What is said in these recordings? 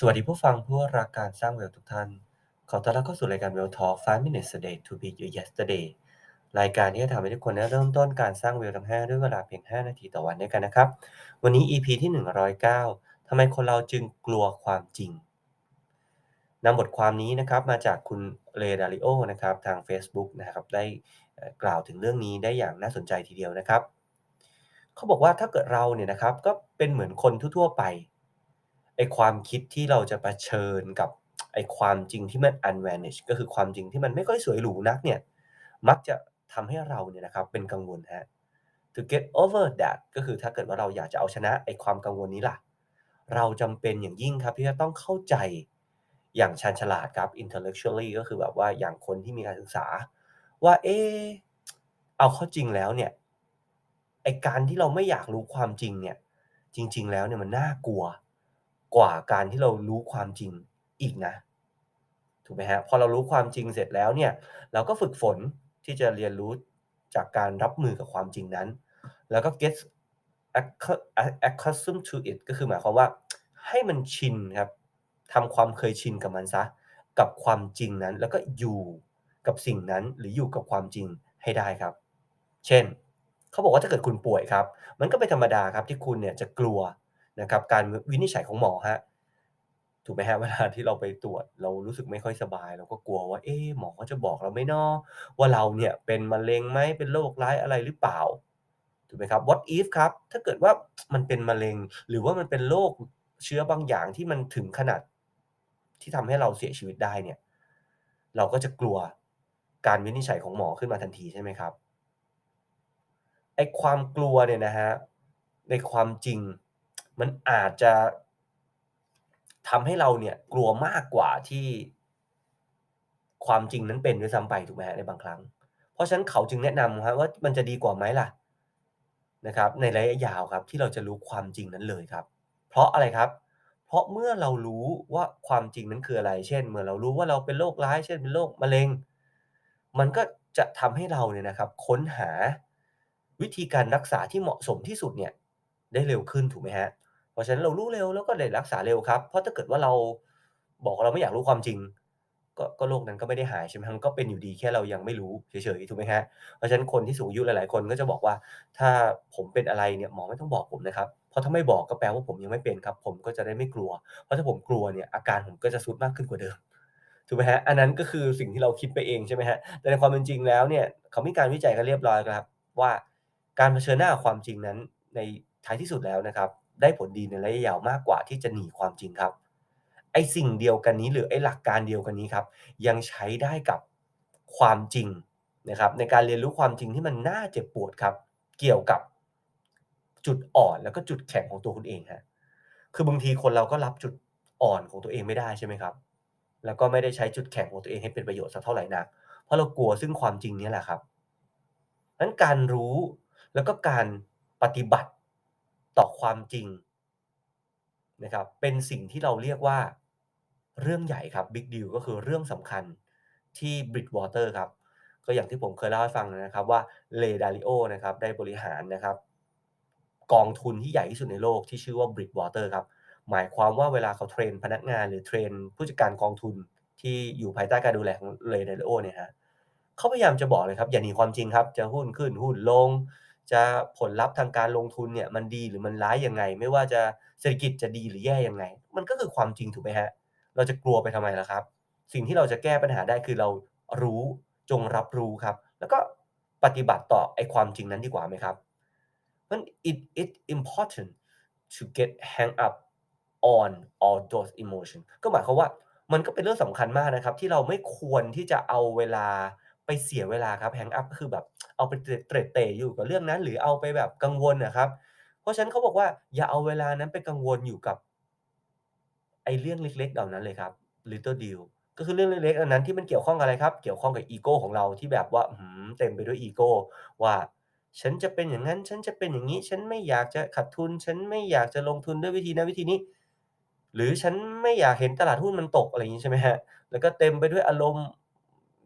สวัสดีผู้ฟังผู้รักการสร้าง Wealth ทุกท่าน ขอต้อนรับเข้าสู่รายการ Wealth Talk 5 Minutes a Day to be Your Yesterday รายการที่จะทำให้ทุกคนได้เริ่มต้นการสร้าง Wealth ทั้ง 5 ด้วยเวลาเพียง 5 นาทีต่อวันด้วยกันนะครับ วันนี้ EP ที่ 109ทำไมคนเราจึงกลัวความจริงนำบทความนี้นะครับมาจากคุณเรดาริโอนะครับทาง Facebook นะครับได้กล่าวถึงเรื่องนี้ได้อย่างน่าสนใจทีเดียวนะครับ เขาบอกว่าถ้าเกิดเราเนี่ยนะครับก็เป็นเหมือนคนทั่วๆไป ไอความคิดที่เราจะะเผชิญกับไอความจริงที่มัน unmanaged ก็คือความจริงที่มันไม่ค่อยสวยหรูนักเนี่ย มักจะทำให้เราเนี่ยนะครับเป็นกังวลฮะ to get over that ก็คือถ้าเกิดว่าเราอยากจะเอาชนะไอความกังวลนี้ล่ะ เราจำเป็นอย่างยิ่งครับที่จะต้องเข้าใจอย่างชาญฉลาดครับ intellectually ก็คือแบบว่าอย่างคนที่มีการศึกษา ว่าเอ๊ะเอาเข้าจริงแล้วเนี่ยไอการที่เราไม่อยากรู้ความจริงเนี่ยจริง ๆ แล้วเนี่ยมันน่ากลัว กว่าการที่เรารู้ความจริงอีกนะ ถูกไหมฮะพอเรารู้ความจริงเสร็จแล้วเนี่ย เราก็ฝึกฝนที่จะเรียนรู้จากการรับมือกับความจริงนั้น แล้วก็ get accustomed to it ก็คือหมายความว่าให้มันชินครับทำความเคยชินกับมันซะ กับความจริงนั้น แล้วก็อยู่กับสิ่งนั้นหรืออยู่กับความจริงให้ได้ครับ เช่น เขาบอกว่าถ้าเกิดคุณป่วยครับ มันก็เป็นธรรมดาครับที่คุณเนี่ยจะกลัว นะครับการวินิจฉัยของหมอฮะถูกไหมฮะเวลาที่เราไปตรวจเรารู้สึกไม่ค่อยสบาย เราก็กลัวว่าเอ๊หมอเขาจะบอกเราไหมเนาะว่าเราเนี่ยเป็นมะเร็งไหมเป็นโรคร้ายอะไรหรือเปล่าถูกไหมครับ what if ครับถ้าเกิดว่ามันเป็นมะเร็ง หรือว่ามันเป็นโรคเชื้อบางอย่างที่มันถึงขนาดที่ทำให้เราเสียชีวิตได้เนี่ยเราก็จะกลัวการวินิจฉัยของหมอขึ้นมาทันทีใช่ไหมครับไอความกลัวเนี่ยนะฮะในความจริง มันอาจจะทำให้เราเนี่ยกลัวมากกว่าที่ความจริงนั้นเป็นด้วยซ้ำไปถูกไหมฮะในบางครั้ง เพราะฉะนั้นเขาจึงแนะนำครับว่ามันจะดีกว่าไหมล่ะนะครับ ในระยะยาวครับที่เราจะรู้ความจริงนั้นเลยครับ เพราะอะไรครับ เพราะเมื่อเรารู้ว่าความจริงนั้นคืออะไร เช่น เมื่อเรารู้ว่าเราเป็นโรคร้าย เช่นเป็นโรคมะเร็ง มันก็จะทำให้เราเนี่ยนะครับ ค้นหาวิธีการรักษาที่เหมาะสมที่สุดเนี่ยได้เร็วขึ้นถูกไหมฮะ ราะฉะนั้นเรารู้เร็วแล้วก็ได้รักษาเร็วครับ เพราะถ้าเกิดว่าเราบอกเราไม่อยากรู้ความจริง ก็ก็โรคนั้นก็ไม่ได้หายใช่ไหมมันก็เป็นอยู่ดีแค่เรายังไม่รู้เฉยๆถูกไหมฮะเพราะฉะนั้นคนที่สูงอายุหลายๆ คนก็จะบอกว่า ถ้าผมเป็นอะไรเนี่ยหมอไม่ต้องบอกผมนะครับเพราะถ้าไม่บอกก็แปลว่าผมยังไม่เป็นครับ ผมก็จะได้ไม่กลัว เพราะถ้าผมกลัวเนี่ยอาการผมก็จะทรุดมากขึ้นกว่าเดิมถูกไหมฮะอันนั้นก็คือสิ่งที่เราคิดไปเองใช่ไหมฮะแต่ในความเป็นจริงแล้วเนี่ยเขามีการวิจัยกันเรียบร้อยแล้วครับว่าการเผชิญหน้าความจริงนั้นในท้ายที่สุดแล้วนะครับ ได้ผลดีในระยะยาวมากกว่าที่จะหนีความจริงครับ ไอ้สิ่งเดียวกันนี้หรือไอ้หลักการเดียวกันนี้ครับ ยังใช้ได้กับความจริงนะครับ ในการเรียนรู้ความจริงที่มันน่าเจ็บปวดครับ เกี่ยวกับจุดอ่อนแล้วก็จุดแข็งของตัวคุณเองฮะคือบางทีคนเราก็รับจุดอ่อนของตัวเองไม่ได้ใช่ไหมครับ แล้วก็ไม่ได้ใช้จุดแข็งของตัวเองให้เป็นประโยชน์สักเท่าไหร่นัก เพราะเรากลัวซึ่งความจริงนี่แหละครับนั้นการรู้แล้วก็การปฏิบัติ ต่อความจริงนะครับเป็นสิ่งที่เราเรียกว่าเรื่องใหญ่ครับ Big Deal ก็คือเรื่องสำคัญที่ Bridgewater ครับก็อย่างที่ผมเคยเล่าให้ฟังนะครับว่าเลดาริโอนะครับได้บริหารนะครับ กองทุนที่ใหญ่ที่สุดในโลกที่ชื่อว่า Bridgewater ครับหมายความว่าเวลาเขาเทรนพนักงานหรือเทรนผู้จัดการกองทุนที่อยู่ภายใต้การดูแลของเลดาริโอเนี่ยฮะเขาพยายามจะบอกเลยครับอย่าหนีความจริงครับจะหุ้นขึ้นหุ้นลง จะผลลัพธ์ทางการลงทุนเนี่ยมันดีหรือมันร้ายยังไง ไม่ว่าจะเศรษฐกิจจะดีหรือแย่ยังไง มันก็คือความจริงถูกไหมฮะ เราจะกลัวไปทำไมล่ะครับ สิ่งที่เราจะแก้ปัญหาได้คือเรารู้จงรับรู้ครับ แล้วก็ปฏิบัติต่อไอ้ความจริงนั้นดีกว่าไหมครับมัน it it important to get hang up on all those emotion ก็หมายความว่ามันก็เป็นเรื่องสำคัญมากนะครับ ที่เราไม่ควรที่จะเอาเวลา ไปเสียเวลาครับ hang up ก็คือแบบเอาไปเตร็ดเตร่อยู่กับเรื่องนั้น หรือเอาไปแบบกังวลนะครับ เพราะฉะนั้นเขาบอกว่าอย่าเอาเวลานั้นไปกังวลอยู่กับไอ้เรื่องเล็กๆเหล่านั้นเลยครับ little deal ก็คือเรื่องเล็กๆอันนั้นที่มันเกี่ยวข้องอะไรครับ เกี่ยวข้องกับอีโก้ของเราที่แบบว่าเต็มไปด้วยอีโก้ว่าฉันจะเป็นอย่างนั้น ฉันจะเป็นอย่างงี้ ฉันไม่อยากจะขาดทุน ฉันไม่อยากจะลงทุนด้วยวิธีนั้นวิธีนี้ หรือฉันไม่อยากเห็นตลาดหุ้นมันตกอะไรอย่างงี้ใช่ไหมครับแล้วก็เต็มไปด้วยอารมณ์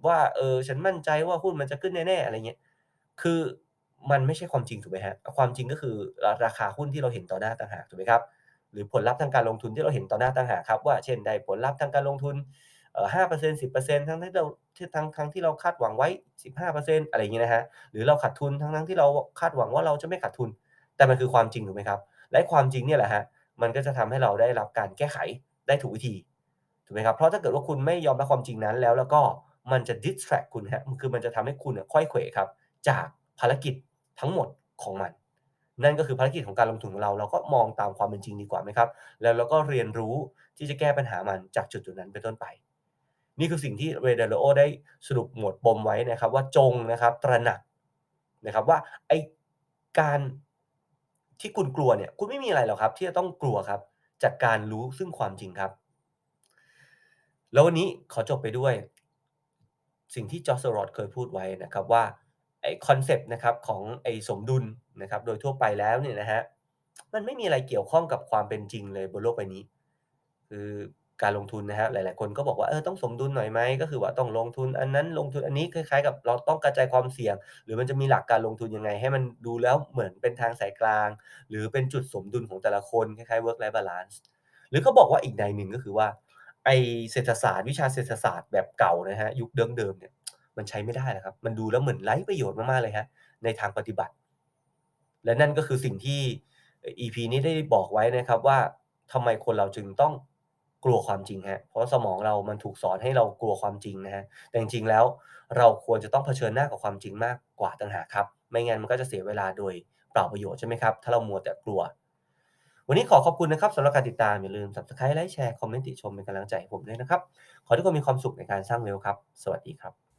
ว่าเออฉันมั่นใจว่าหุ้นมันจะขึ้นแน่ๆอะไรเงี้ยคือมันไม่ใช่ความจริงถูกไหมครับความจริงก็คือราคาหุ้นที่เราเห็นต่อหน้าต่างหากถูกไหมครับหรือผลลัพธ์ทางการลงทุนที่เราเห็นต่อหน้าต่างหากครับว่าเช่นได้ผลลัพธ์ทางการลงทุนเอ่อ5% 10%ทั้งที่เราทั้งทั้งที่เราคาดหวังไว้15%อะไรอย่างงี้ยนะครับหรือเราขาดทุนทั้งๆที่เราคาดหวังว่าเราจะไม่ขาดทุน แต่มันคือความจริงถูกไหมครับ และความจริงเนี่ยแหละครับมันก็จะทำให้เราได้รับการแก้ไขได้ถูกวิธีถูกไหมครับเพราะถ้าเกิดว่าคุณไม่ยอมรับความจริงนั้นแล้วแล้วก็ มันจะ distract คุณครับคือมันจะทำให้คุณน่ะไขว้เขวครับ จากภารกิจทั้งหมดของมัน นั่นก็คือภารกิจของการลงทุนของเรา เราก็มองตามความเป็นจริงดีกว่าไหมครับ แล้วเราก็เรียนรู้ที่จะแก้ปัญหามันจากจุดๆนั้นเป็นต้นไป นี่คือสิ่งที่ Ray Dalio ได้สรุปหมวดปมไว้นะครับ ว่าจงนะครับตระหนักนะครับว่าไอการที่คุณกลัวเนี่ยคุณไม่มีอะไรหรอกครับ ที่จะต้องกลัวครับ จากการรู้ซึ่งความจริงครับ แล้ววันนี้ขอจบไปด้วย สิ่งที่จอร์จโรดเคยพูดไว้นะครับว่าไอคอนเซปต์นะครับของไอสมดุลนะครับโดยทั่วไปแล้วเนี่ยนะฮะมันไม่มีอะไรเกี่ยวข้องกับความเป็นจริงเลยบนโลกใบนี้ คือการลงทุนนะฮะหลาย ๆ คนก็บอกว่าเออต้องสมดุลหน่อยไหมก็คือว่าต้องลงทุนอันนั้นลงทุนอันนี้คล้าย ๆ กับเราต้องกระจายความเสี่ยง หรือมันจะมีหลักการลงทุนยังไง ให้มันดูแล้วเหมือนเป็นทางสายกลาง หรือเป็นจุดสมดุลของแต่ละคนคล้ายๆ work life balance หรือเขาบอกว่าอีกในหนึ่งก็คือว่า ไอเศรษฐศาสตร์วิชาเศรษฐศาสตร์แบบเก่านะฮะยุคเดิมๆเนี่ยมันใช้ไม่ได้แล้วครับ มันดูแล้วเหมือนไร้ประโยชน์มากๆเลยครับในทางปฏิบัติ และนั่นก็คือสิ่งที่ EP นี้ได้บอกไว้นะครับว่าทำไมคนเราจึงต้องกลัวความจริงฮะเพราะสมองเรามันถูกสอนให้เรากลัวความจริงนะฮะแต่จริงๆแล้วเราควรจะต้องเผชิญหน้ากับความจริงมากกว่าต่างหากครับ ไม่งั้นมันก็จะเสียเวลาโดยเปล่าประโยชน์ใช่ไหมครับถ้าเรามัวแต่กลัว วันนี้ขอขอบคุณนะครับสำหรับการติดตาม อย่าลืม Subscribe ไลค์แชร์ คอมเมนต์ติชมเป็นกำลังใจให้ผมด้วยนะครับ ขอทุกคนมีความสุขในการสร้างเวลครับ สวัสดีครับ